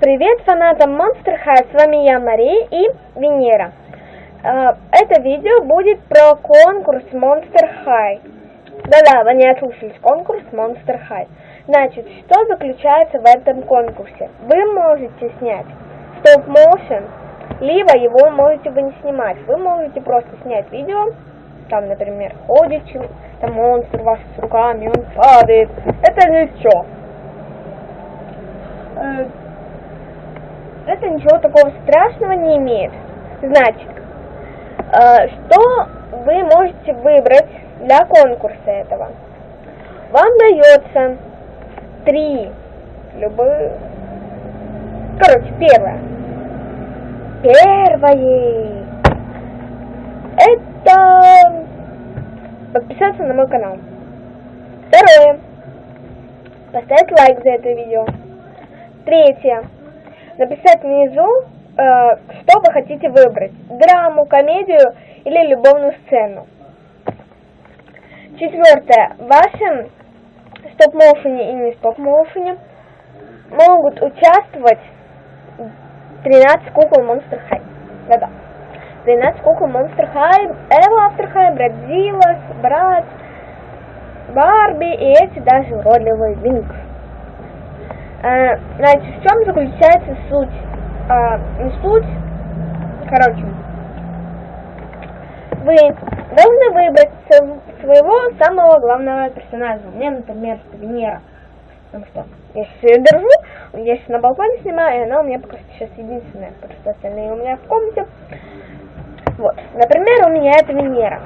Привет фанатам Monster High, с вами я, Мария и Венера. Э, Это видео будет про конкурс Monster High. Да-да, вы не ослушались, конкурс Monster High. Значит, что заключается в этом конкурсе? Вы можете снять стоп-моушен, либо его можете вы не снимать. Вы можете просто снять видео, там, например, ходит там монстр ваш с руками, он падает. Это ничего. Это ничего такого страшного не имеет. Значит, э, что вы можете выбрать для конкурса этого? Вам дается три любых... Короче, первое. Первое. Это подписаться на мой канал. Второе. Поставить лайк за это видео. Третье. Написать внизу, э, что вы хотите выбрать. Драму, комедию или любовную сцену. Четвертое. В стоп-моушене и не стоп-моушене могут участвовать 13 кукол Monster High. Да-да. 13 кукол Monster High, Эва After High, Брэдзилла, Брат, Барби и эти даже уродливые Винкс. Э, Значит, в чем заключается суть? Не суть, короче, вы должны выбрать св- своего самого главного персонажа. У меня, например, Венера. Потому что я сейчас ее держу, я сейчас на балконе снимаю, и она у меня пока сейчас единственная, потому что остальные у меня в комнате. Вот, например, у меня это Венера.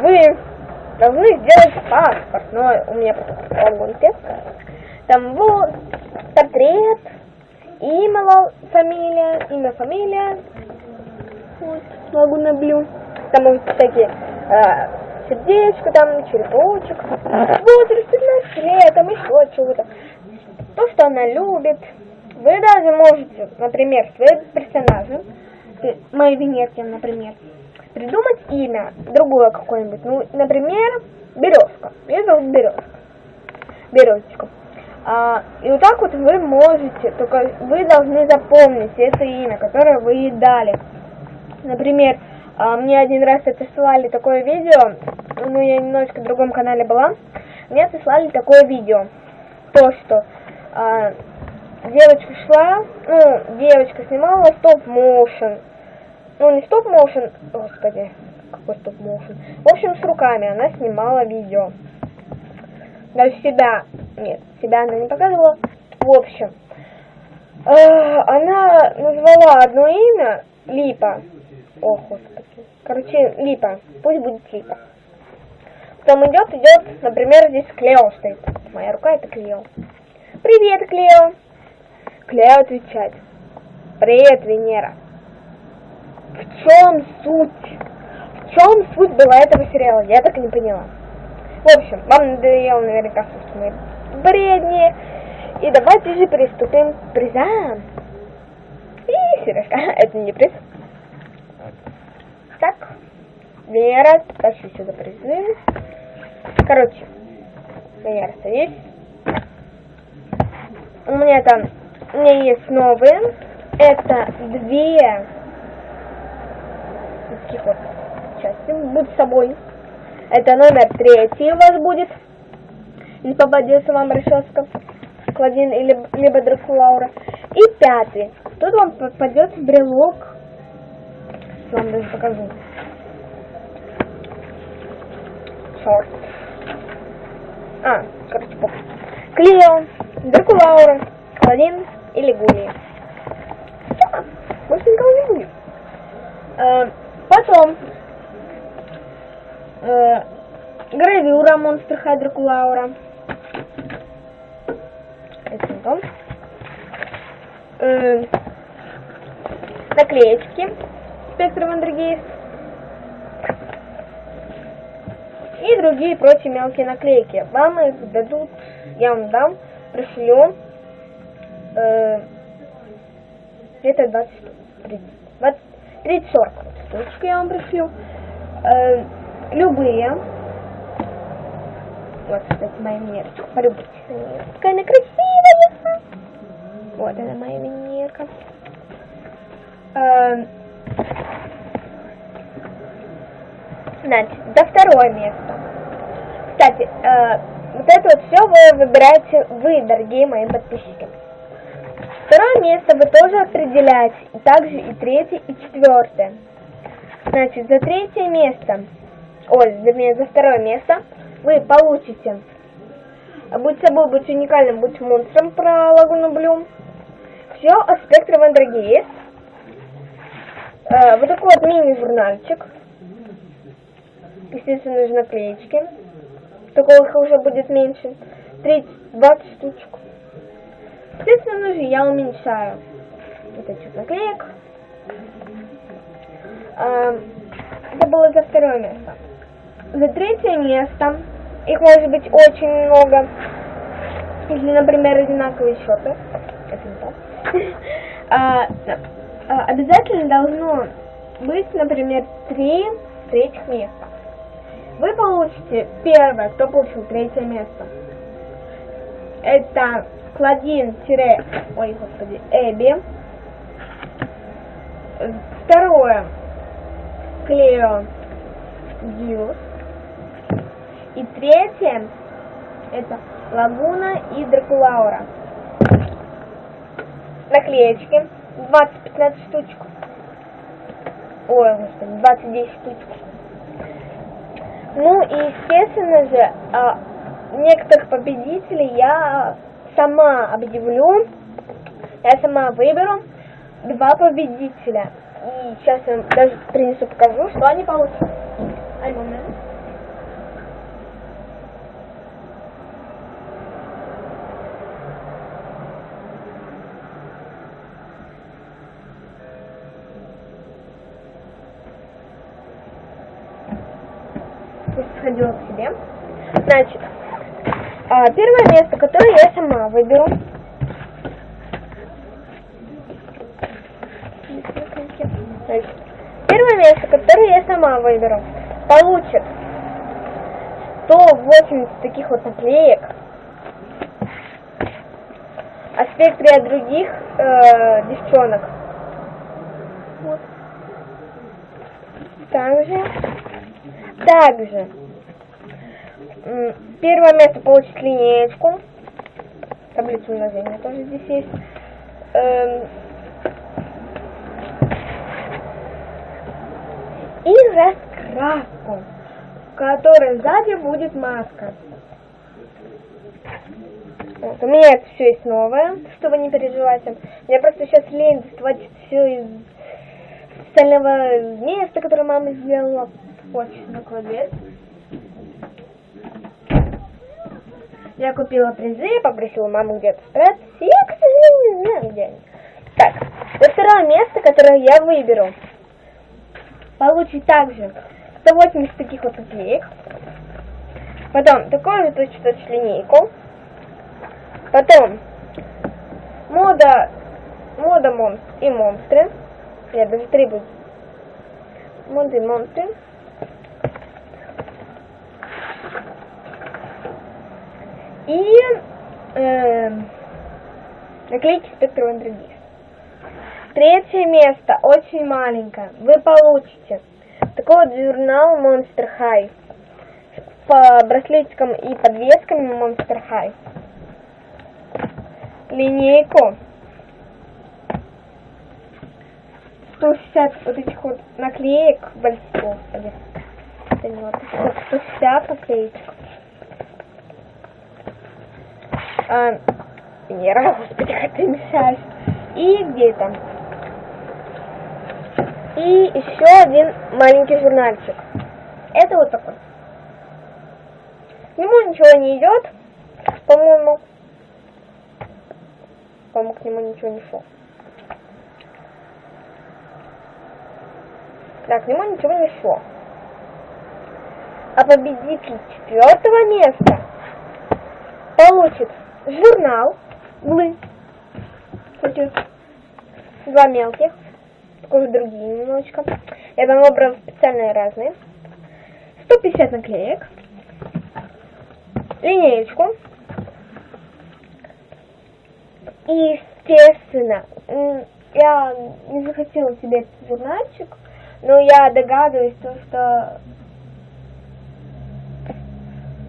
Вы должны сделать паспорт, но у меня в колонке. Там вот портрет, имя, фамилия, имя, фамилия. Вот, могу наблю. Там может всякие э, сердечко, там черепочек, возраст, 15 лет, там еще чего-то. То, что она любит. Вы даже можете, например, своим персонажем, моей Венерке, например, придумать имя, другое какое-нибудь. Ну, например, Березка. Ее зовут Березка. Березочка. А, и вот так вот вы можете, только вы должны запомнить это имя, которое вы ей дали. Например, а, мне один раз отослали такое видео, ну я немножечко в другом канале была, мне отослали такое видео, то что а, девочка шла, ну девочка снимала стоп-моушен, ну не стоп-моушен, господи, какой стоп-моушен, в общем с руками она снимала видео. Даже себя, нет, себя она не показывала. В общем, э, она назвала одно имя Липа. О, господи. Короче, Липа. Пусть будет Липа. Потом идет, идет, например, здесь Клео стоит. Моя рука это Клео. Привет, Клео. Клео отвечает. Привет, Венера. В чем суть? В чем суть была этого сериала? Я так и не поняла. В общем, вам надоело наверняка мои бредни. И давайте же приступим к призам. И сережка. Это не приз. Так. Вера, тащи сюда призы. Короче, Вера, садись. У меня там, у меня есть новые. Это две таких вот части. Будь собой. Это номер третий у вас будет. Не попадется вам расческа. Клодин или либо Дракулаура. И пятый. Тут вам попадет брелок. Вам даже покажу. Шорт. А, короче, поп. Клео, Дракулаура, Клодин или Гулия. Больше никого не будет. Э, Потом э, гравюра Монстр Хай Дракулаура. Это потом. Э, наклеечки Спектр Вандергейст. И другие прочие мелкие наклейки. Вам их дадут, я вам дам, пришлю э, где-то 20 штук. 30, 30-40 штучек я вам пришлю. Э, любые. Вот, кстати, моя мерочка. Полюбуйтесь. Какая она красивая. Вот она моя винирка. Эм, Значит, за второе место. Кстати, э, вот это вот все вы выбираете вы, дорогие мои подписчики. Второе место вы тоже определяете, и также и третье, и четвертое. Значит, за третье место, ой, вернее, за второе место вы получите «Будь собой, будь уникальным, будь монстром» про Лагуну Блюм. Все о спектре Вандрагейс. Э, вот такой вот мини-журнальчик. Естественно, же наклеечки. Только их уже будет меньше. 30, 20 штучек. Естественно же я уменьшаю вот эти наклеек. Э, это было за второе место. За третье место их может быть очень много. Если, например, одинаковые счеты. Это не так. А, а, обязательно должно быть, например, три третьих места. Вы получите первое, кто получил третье место. Это Кладин тире, ой, господи, Эбби. Второе, Клео Дьюс. И третье, это Лагуна и Дракулаура. Наклеечки, 20-15 штучек. Ой, господи, 29 штучек. Ну и, естественно же, а, некоторых победителей я сама объявлю, я сама выберу два победителя. И сейчас я даже принесу, покажу, что они получат. Ай, сходила к себе. Значит, а, первое место, которое я сама выберу. Первое место, которое я сама выберу, получит 180 таких вот наклеек. А спектре от других э, девчонок. Вот. Также также первое место получит линеечку. Таблицу умножения тоже здесь есть. Эм, и раскраску, в которой сзади будет маска. Вот, у меня это все есть новое, чтобы не переживайте. Мне просто сейчас лень доставать все из специального места, которое мама сделала. Очень такой дверь. Я купила призы, попросила маму где-то спрятать. Я, к сожалению, не знаю, где они. Так, за второе место, которое я выберу, получит также 180 таких вот наклеек. Потом такую же точно линейку. Потом мода, мода монстр и монстры. Нет, даже три будет. Моды и монстры. И э, наклейки спектра Андрогис. Третье место, очень маленькое. Вы получите такой вот журнал Monster High по браслетикам и подвесками Monster High. Линейку 160 вот этих вот наклеек больших, господи. Это не вот, 160 наклеечек. А, Венера, господи, как ты мешаешь. И где там? И еще один маленький журнальчик. Это вот такой. К нему ничего не идет, по-моему. По-моему, к нему ничего не шло. Да, к нему ничего не шло. А победитель четвертого места получит журнал Блы. Эти два мелких. Также другие немножечко. Я там выбрала специальные разные. 150 наклеек. Линеечку. И естественно, я не захотела себе этот журнальчик, но я догадываюсь, то, что...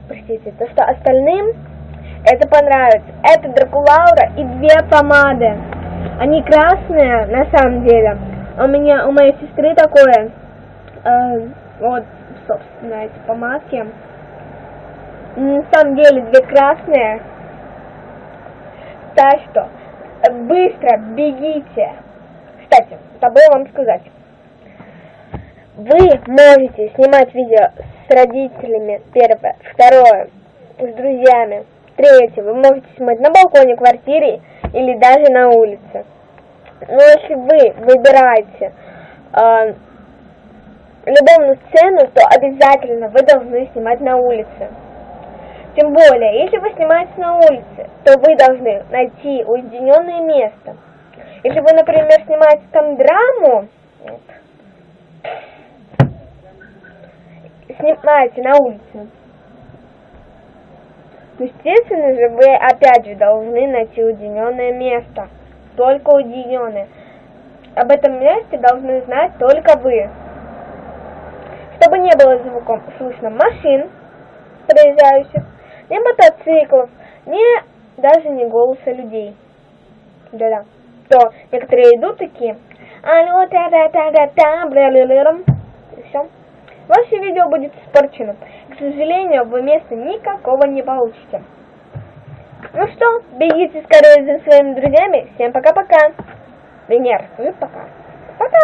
Простите, то, что остальным это понравится. Это Дракулаура и две помады. Они красные, на самом деле. У меня, у моей сестры такое. Э, вот, собственно, эти помадки. На самом деле две красные. Так что, быстро бегите. Кстати, забыла вам сказать. Вы можете снимать видео с родителями, первое. Второе, с друзьями. Третье, вы можете снимать на балконе квартиры или даже на улице. Но если вы выбираете э, любовную сцену, то обязательно вы должны снимать на улице. Тем более, если вы снимаете на улице, то вы должны найти уединенное место. Если вы, например, снимаете там драму, снимаете на улице, естественно же, вы опять же должны найти уединенное место. Только уединенное. Об этом месте должны знать только вы. Чтобы не было звуком слышно машин, проезжающих, ни мотоциклов, ни даже не голоса людей. Да-да. То некоторые идут такие, алло, та-та-та-та-та, бля-бля-бля, и все. Ваше видео будет испорчено. Сожалению, вы места никакого не получите. Ну что, бегите скорее за своими друзьями. Всем пока-пока. Венер, скажи пока. Пока!